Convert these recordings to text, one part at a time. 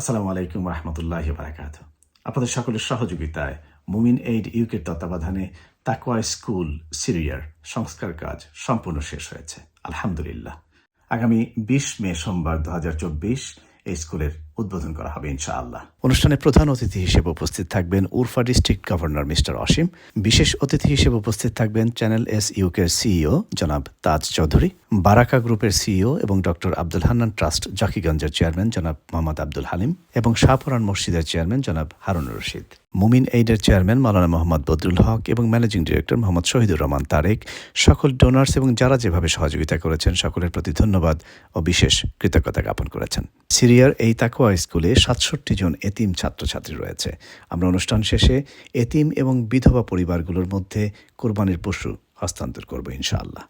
আসসালামু আলাইকুম রহমতুল্লাহ বারাকাত আপনাদের সকলের সহযোগিতায় মুমিন এইড ইউকের তত্ত্বাবধানে তাকওয়া স্কুল, সিরিয়ার সংস্কার কাজ সম্পূর্ণ শেষ হয়েছে। আলহামদুলিল্লাহ। আগামী বিশ মে সোমবার দু হাজার চব্বিশ এই স্কুলের উদ্বোধন করা হবে ইনশাআল্লাহ। অনুষ্ঠানে প্রধান অতিথি হিসেবে উপস্থিত থাকবেন Urfa district governor mister Asim. বিশেষ অতিথি হিসেবে উপস্থিত থাকবেন চ্যানেল এস ইউকের সিইও জনাব তাজ চৌধুরী, বারাকা গ্রুপের সিইও এবং ডক্টর আব্দুল হান্নান ট্রাস্ট জাকিগঞ্জের চেয়ারম্যান জনাব মোহাম্মদ আব্দুল হালিম এবং শাহপুরান মসজিদের চেয়ারম্যান জনাব হারুনুর রশিদ। মুমিন এইডের চেয়ারম্যান মালানা মোহাম্মদ বদরুল হক এবং ম্যানেজিং ডিরেক্টর মোহাম্মদ শহীদুর রহমান তারেক। সকল ডোনার্স এবং যারা যেভাবে সহযোগিতা করেছেন, সকলের প্রতি ধন্যবাদ ও বিশেষ কৃতজ্ঞতা জ্ঞাপন করেছেন। সিরিয়ার এই তাকুয়া স্কুলে সাতষট্টি জন এতিম ছাত্রছাত্রী রয়েছে। আমরা অনুষ্ঠান শেষে এতিম এবং বিধবা পরিবারগুলোর মধ্যে কোরবানির পশু হস্তান্তর করব ইনশাআল্লাহ।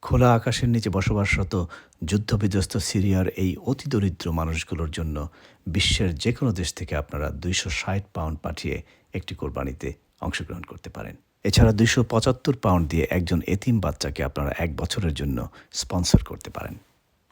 খোলা আকাশের নিচে বসবাসরত যুদ্ধবিধ্বস্ত সিরিয়ার এই অতি দরিদ্র মানুষগুলোর জন্য বিশ্বের যে কোনো দেশ থেকে আপনারা দুইশো ষাট পাউন্ড পাঠিয়ে একটি কোরবানিতে অংশগ্রহণ করতে পারেন। এছাড়া দুইশো পঁচাত্তর পাউন্ড দিয়ে একজন এতিম বাচ্চাকে আপনারা এক বছরের জন্য স্পন্সর করতে পারেন।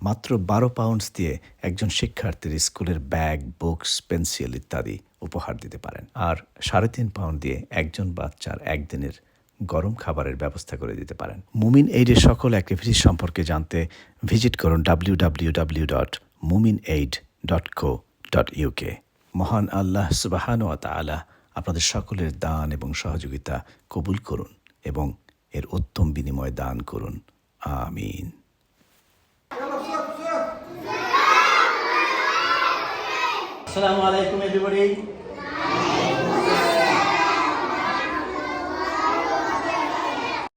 মাত্র বারো পাউন্ডস দিয়ে একজন শিক্ষার্থীর স্কুলের ব্যাগ বুকস পেন্সিল ইত্যাদি উপহার দিতে পারেন। আর সাড়ে তিন পাউন্ড দিয়ে একজন বাচ্চার একদিনের গরম খাবারের ব্যবস্থা করে দিতে পারেন। মুমিন এইডের সকল অ্যাক্টিভিটিস সম্পর্কে জানতে ভিজিট করুন W W W dot Mumin aid dot co dot UK মহান আল্লাহ সুবাহান তালা আপনাদের সকলের দান এবং সহযোগিতা কবুল করুন এবং এর উত্তম বিনিময় দান করুন। আমিন। Assalamu alaikum everybody.